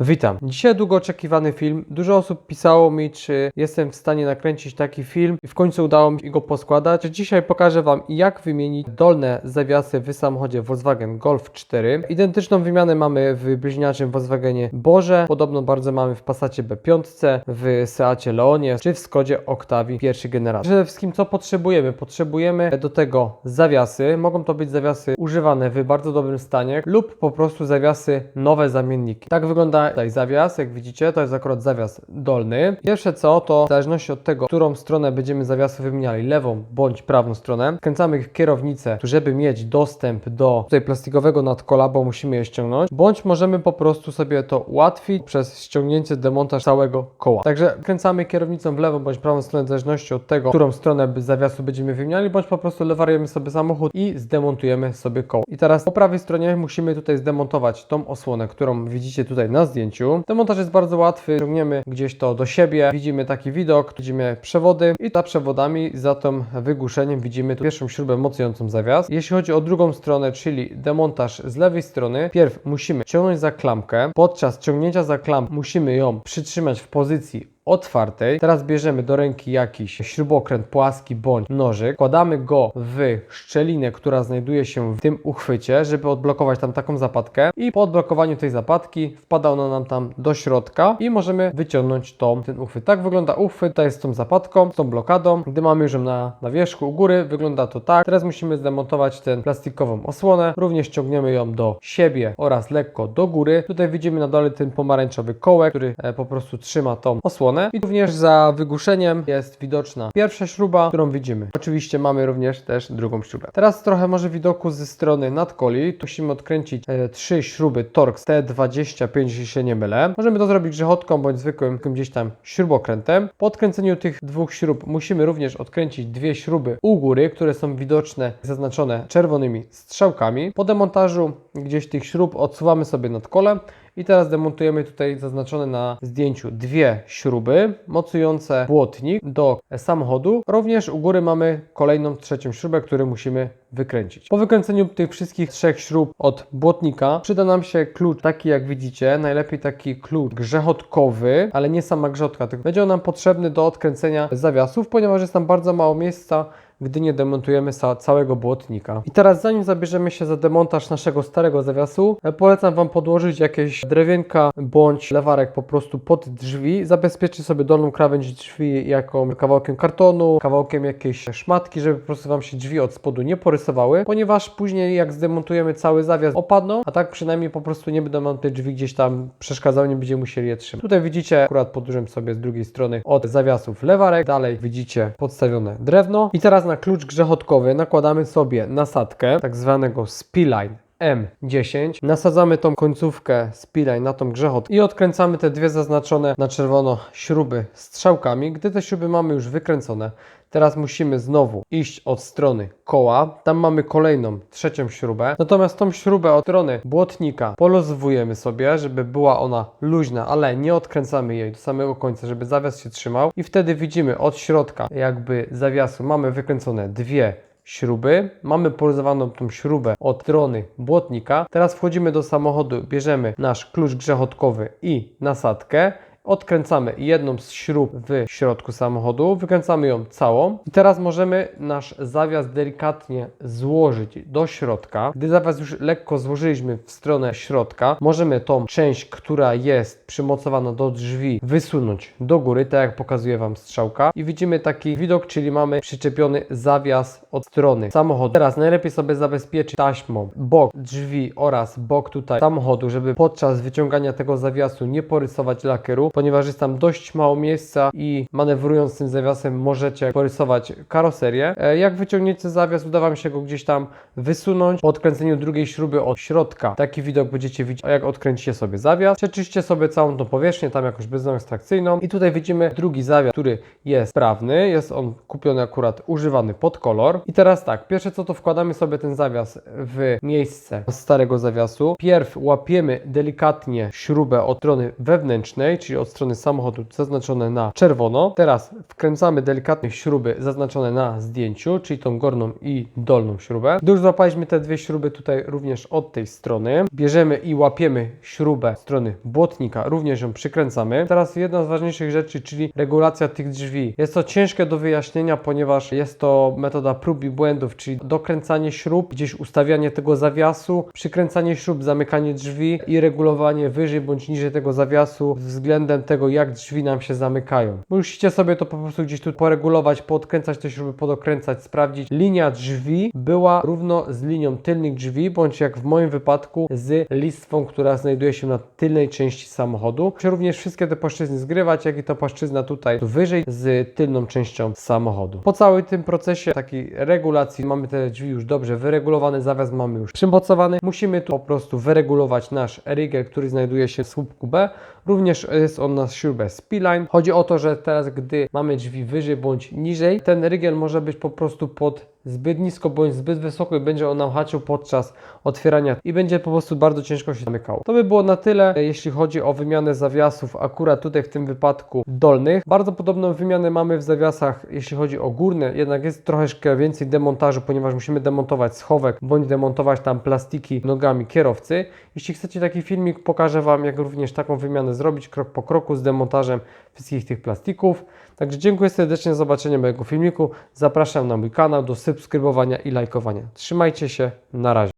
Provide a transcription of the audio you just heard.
Witam. Dzisiaj długo oczekiwany film. Dużo osób pisało mi, czy jestem w stanie nakręcić taki film i w końcu udało mi się go poskładać. Dzisiaj pokażę Wam, jak wymienić dolne zawiasy w samochodzie Volkswagen Golf 4. Identyczną wymianę mamy w bliźniaczym Volkswagenie Boże, podobno bardzo mamy w Passacie B5, w Seacie Leonie, czy w Skodzie Octavii pierwszej generacji. Przede wszystkim co potrzebujemy? Potrzebujemy do tego zawiasy. Mogą to być zawiasy używane w bardzo dobrym stanie lub po prostu zawiasy nowe zamienniki. Tak wygląda tutaj zawias, jak widzicie, to jest akurat zawias dolny. Pierwsze co, to w zależności od tego, którą stronę będziemy zawiasu wymieniali, lewą bądź prawą stronę, kręcamy kierownicę, żeby mieć dostęp do tutaj plastikowego nadkola, bo musimy je ściągnąć, bądź możemy po prostu sobie to ułatwić przez ściągnięcie, demontaż całego koła. Także kręcamy kierownicą w lewą bądź prawą stronę, w zależności od tego, którą stronę zawiasu będziemy wymieniali, bądź po prostu lewarujemy sobie samochód i zdemontujemy sobie koło. I teraz po prawej stronie musimy tutaj zdemontować tą osłonę, którą widzicie tutaj na zdjęciu. Demontaż jest bardzo łatwy, ciągniemy gdzieś to do siebie, widzimy taki widok, widzimy przewody i za przewodami, za tym wygłuszeniem widzimy tu pierwszą śrubę mocującą zawias. Jeśli chodzi o drugą stronę, czyli demontaż z lewej strony, pierw musimy ciągnąć za klamkę. Podczas ciągnięcia za klamkę musimy ją przytrzymać w pozycji otwartej. Teraz bierzemy do ręki jakiś śrubokręt płaski bądź nożyk, wkładamy go w szczelinę, która znajduje się w tym uchwycie, żeby odblokować tam taką zapadkę i po odblokowaniu tej zapadki wpada ona nam tam do środka i możemy wyciągnąć tą, ten uchwyt. Tak wygląda uchwyt, tutaj z tą zapadką, z tą blokadą. Gdy mamy już ją na, na wierzchu u góry, wygląda to tak. Teraz musimy zdemontować tę plastikową osłonę, również ciągniemy ją do siebie oraz lekko do góry. Tutaj widzimy na dole ten pomarańczowy kołek, który e, po prostu trzyma tą osłonę i również za wygłuszeniem jest widoczna pierwsza śruba, którą widzimy. Oczywiście mamy również też drugą śrubę. Teraz trochę może widoku ze strony nadkoli. Tu musimy odkręcić e, trzy śruby Torx T25, jeśli się nie mylę. Możemy to zrobić grzechotką bądź zwykłym gdzieś tam śrubokrętem. Po odkręceniu tych dwóch śrub musimy również odkręcić dwie śruby u góry, które są widoczne, zaznaczone czerwonymi strzałkami. Po demontażu gdzieś tych śrub odsuwamy sobie nadkole i teraz demontujemy tutaj zaznaczone na zdjęciu dwie śruby mocujące błotnik do samochodu. Również u góry mamy kolejną trzecią śrubę, którą musimy wykręcić. Po wykręceniu tych wszystkich trzech śrub od błotnika przyda nam się klucz taki jak widzicie, najlepiej taki klucz grzechotkowy, ale nie sama grzechotka, tylko będzie on nam potrzebny do odkręcenia zawiasów, ponieważ jest tam bardzo mało miejsca gdy nie demontujemy całego błotnika. I teraz zanim zabierzemy się za demontaż naszego starego zawiasu, e, polecam Wam podłożyć jakieś drewienka bądź lewarek po prostu pod drzwi. Zabezpieczyć sobie dolną krawędź drzwi jaką kawałkiem kartonu, kawałkiem jakiejś szmatki, żeby po prostu Wam się drzwi od spodu nie porysowały, ponieważ później jak zdemontujemy cały zawias opadną, a tak przynajmniej po prostu nie będą nam te drzwi gdzieś tam przeszkadzały, nie będziemy musieli je trzymać. Tutaj widzicie akurat podłożyłem sobie z drugiej strony od zawiasów lewarek, dalej widzicie podstawione drewno i teraz na klucz grzechotkowy nakładamy sobie nasadkę, tak zwanego spillline. M10. Nasadzamy tą końcówkę spilaj na tą grzechot i odkręcamy te dwie zaznaczone na czerwono śruby strzałkami. Gdy te śruby mamy już wykręcone, teraz musimy znowu iść od strony koła. Tam mamy kolejną, trzecią śrubę. Natomiast tą śrubę od strony błotnika polozowujemy sobie, żeby była ona luźna, ale nie odkręcamy jej do samego końca, żeby zawias się trzymał. I wtedy widzimy od środka jakby zawiasu mamy wykręcone dwie śruby. Mamy poluzowaną tą śrubę od strony błotnika. Teraz wchodzimy do samochodu, bierzemy nasz klucz grzechotkowy i nasadkę. Odkręcamy jedną z śrub w środku samochodu, wykręcamy ją całą i teraz możemy nasz zawias delikatnie złożyć do środka. Gdy zawias już lekko złożyliśmy w stronę środka, możemy tą część, która jest przymocowana do drzwi, wysunąć do góry, tak jak pokazuje Wam strzałka i widzimy taki widok, czyli mamy przyczepiony zawias od strony samochodu. Teraz najlepiej sobie zabezpieczyć taśmą bok drzwi oraz bok tutaj samochodu, żeby podczas wyciągania tego zawiasu nie porysować lakieru, ponieważ jest tam dość mało miejsca i manewrując tym zawiasem możecie porysować karoserię. E, Jak wyciągniecie zawias, uda Wam się go gdzieś tam wysunąć po odkręceniu drugiej śruby od środka. Taki widok będziecie widzieć, jak odkręcicie sobie zawias. Przeczyście sobie całą tą powierzchnię, tam jakąś bryzną ekstrakcyjną i tutaj widzimy drugi zawias, który jest sprawny, jest on kupiony akurat używany pod kolor. I teraz tak, pierwsze co to wkładamy sobie ten zawias w miejsce starego zawiasu. Pierw łapiemy delikatnie śrubę od strony wewnętrznej, czyli od od strony samochodu zaznaczone na czerwono. Teraz wkręcamy delikatnie śruby zaznaczone na zdjęciu, czyli tą górną i dolną śrubę. Gdy już złapaliśmy te dwie śruby tutaj również od tej strony, bierzemy i łapiemy śrubę strony błotnika, również ją przykręcamy. Teraz jedna z ważniejszych rzeczy, czyli regulacja tych drzwi. Jest to ciężkie do wyjaśnienia, ponieważ jest to metoda prób i błędów, czyli dokręcanie śrub, gdzieś ustawianie tego zawiasu, przykręcanie śrub, zamykanie drzwi i regulowanie wyżej bądź niżej tego zawiasu względem tego, jak drzwi nam się zamykają. Musicie sobie to po prostu gdzieś tu poregulować, podkręcać te śruby, podokręcać, sprawdzić. Linia drzwi była równo z linią tylnych drzwi, bądź jak w moim wypadku z listwą, która znajduje się na tylnej części samochodu. Muszę również wszystkie te płaszczyzny zgrywać, jak i ta płaszczyzna tutaj wyżej z tylną częścią samochodu. Po całym tym procesie takiej regulacji mamy te drzwi już dobrze wyregulowane, zawias mamy już przymocowany. Musimy tu po prostu wyregulować nasz rigel, który znajduje się w słupku B. Również jest on na śrubę Spiline. Chodzi o to, że teraz gdy mamy drzwi wyżej bądź niżej, ten rygiel może być po prostu pod zbyt nisko bądź zbyt wysoko i będzie on nam haczył podczas otwierania i będzie po prostu bardzo ciężko się zamykało. To by było na tyle, jeśli chodzi o wymianę zawiasów, akurat tutaj w tym wypadku dolnych. Bardzo podobną wymianę mamy w zawiasach, jeśli chodzi o górne, jednak jest troszeczkę więcej demontażu, ponieważ musimy demontować schowek bądź demontować tam plastiki nogami kierowcy. Jeśli chcecie taki filmik, pokażę Wam, jak również taką wymianę zrobić krok po kroku z demontażem wszystkich tych plastików. Także dziękuję serdecznie za zobaczenie mojego filmiku. Zapraszam na mój kanał do subskrybowania i lajkowania. Trzymajcie się, na razie.